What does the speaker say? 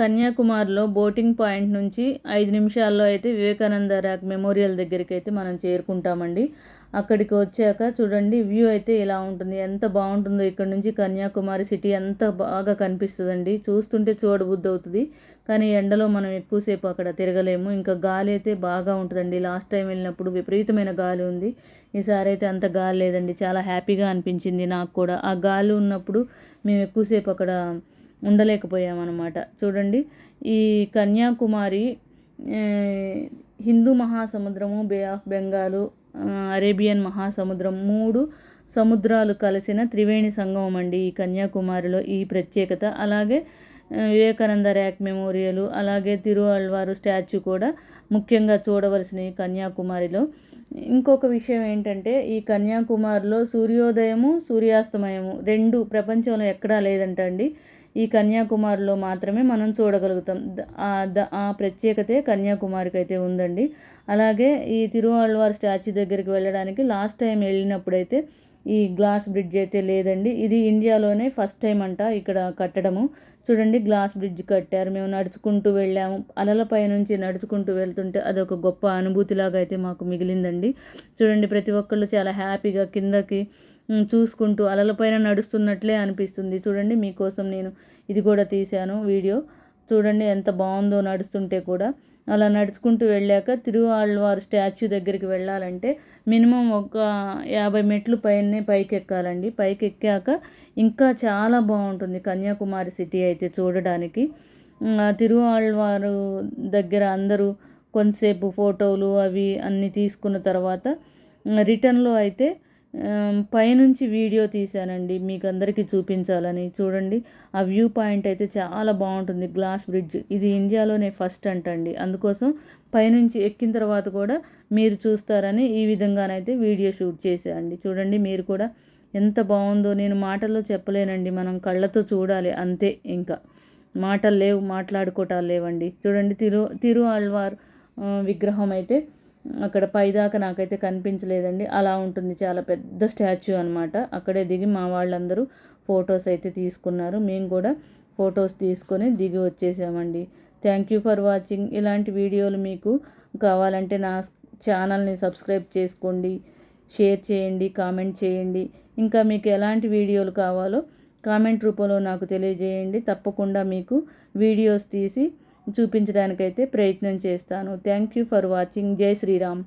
కన్యాకుమారిలో boating point నుంచి ఐదు నిమిషాల్లో అయితే వివేకానంద ర్యాక్ మెమోరియల్ దగ్గరికి అయితే మనం చేరుకుంటామండి. అక్కడికి వచ్చాక చూడండి వ్యూ అయితే ఇలా ఉంటుంది ఎంత బాగుంటుందో ఇక్కడ నుంచి కన్యాకుమారి సిటీ ఎంత బాగా కనిపిస్తుందండి. చూస్తుంటే చూడబుద్ధి అవుతుంది కానీ ఎండలో మనం ఎక్కువసేపు అక్కడ తిరగలేము. ఇంకా గాలి అయితే బాగా ఉంటుందండి. లాస్ట్ టైం వెళ్ళినప్పుడు విపరీతమైన గాలి ఉంది. ఈసారి అయితే అంత గాలి లేదండి. చాలా హ్యాపీగా అనిపించింది నాకు కూడా. ఆ గాలి ఉన్నప్పుడు మేము ఎక్కువసేపు అక్కడ ఉండలేకపోయామన్నమాట. చూడండి ఈ కన్యాకుమారి హిందూ మహాసముద్రము బే ఆఫ్ బెంగాలు అరేబియన్ మహాసముద్రం మూడు సముద్రాలు కలిసిన త్రివేణి సంగమం అండి ఈ కన్యాకుమారిలో ఈ ప్రత్యేకత. అలాగే వివేకానంద ర్యాక్ మెమోరియల్ అలాగే తిరువల్వారు స్టాచ్యూ కూడా ముఖ్యంగా చూడవలసినవి కన్యాకుమారిలో. ఇంకొక విషయం ఏంటంటే ఈ కన్యాకుమారిలో సూర్యోదయము సూర్యాస్తమయము రెండు ప్రపంచంలో ఎక్కడా లేదంటండి. అండి ఈ కన్యాకుమారిలో మాత్రమే మనం చూడగలుగుతాం. ఆ ప్రత్యేకతే కన్యాకుమారికి అయితే ఉందండి. అలాగే ఈ తిరువాళ్ళవారి స్టాచ్యూ దగ్గరికి వెళ్ళడానికి లాస్ట్ టైం వెళ్ళినప్పుడైతే ఈ గ్లాస్ బ్రిడ్జ్ అయితే లేదండి. ఇది ఇండియాలోనే ఫస్ట్ టైం అంట ఇక్కడ కట్టడము. చూడండి గ్లాస్ బ్రిడ్జ్ కట్టారు. మేము నడుచుకుంటూ వెళ్ళాము. అలలపై నుంచి నడుచుకుంటూ వెళ్తుంటే అదొక గొప్ప అనుభూతిలాగా అయితే మాకు మిగిలిందండి. చూడండి ప్రతి ఒక్కళ్ళు చాలా హ్యాపీగా కిందకి చూసుకుంటూ అలలపైన నడుస్తున్నట్లే అనిపిస్తుంది. చూడండి మీకోసం నేను ఇది కూడా తీశాను వీడియో. చూడండి ఎంత బాగుందో నడుస్తుంటే కూడా. అలా నడుచుకుంటూ వెళ్ళాక తిరువాళ్ళవారు స్టాచ్యూ దగ్గరికి వెళ్ళాలంటే మినిమం ఒక యాభై మెట్లు పైనే పైకి ఎక్కాలండి పైకి ఎక్కాక ఇంకా చాలా బాగుంటుంది కన్యాకుమారి సిటీ అయితే చూడడానికి. తిరువాళ్ళవారు దగ్గర అందరూ కొంతసేపు ఫోటోలు అవి అన్నీ తీసుకున్న తర్వాత రిటర్న్లో అయితే పైనుంచి వీడియో తీశానండి. మీకు అందరికీ చూపించాలని. చూడండి ఆ వ్యూ పాయింట్ అయితే చాలా బాగుంటుంది. Glass bridge. ఇది ఇండియాలోనే ఫస్ట్ అంటండి. అందుకోసం పైనుంచి ఎక్కిన తర్వాత కూడా మీరు చూస్తారని ఈ విధంగానైతే వీడియో షూట్ చేశానండి. చూడండి మీరు కూడా ఎంత బాగుందో. నేను మాటల్లో చెప్పలేనండి. మనం కళ్ళతో చూడాలి. అంతే ఇంకా. మాటలు లేవు మాట్లాడుకోవటాలు లేవండి. చూడండి తిరు తిరు ఆళ్వార్ విగ్రహం అయితే అక్కడ పైదాకా నాకైతే కనిపించలేదండి. అలా ఉంటుంది చాలా పెద్ద స్టాచ్యూ అనమాట అక్కడే దిగి మా వాళ్ళందరూ ఫొటోస్ అయితే తీసుకున్నారు. మేము కూడా ఫొటోస్ తీసుకొని దిగి వచ్చేసామండి. థ్యాంక్ యూ ఫర్ వాచింగ్ ఇలాంటి వీడియోలు మీకు కావాలంటే నా ఛానల్ని సబ్స్క్రైబ్ చేసుకోండి. షేర్ చేయండి కామెంట్ చేయండి. ఇంకా మీకు ఎలాంటి వీడియోలు కావాలో కామెంట్ రూపంలో నాకు తెలియజేయండి. తప్పకుండా మీకు వీడియోస్ తీసి చూపించడానికైతే ప్రయత్నం చేస్తాను. థ్యాంక్ యూ ఫర్ వాచింగ్ జై శ్రీరామ్.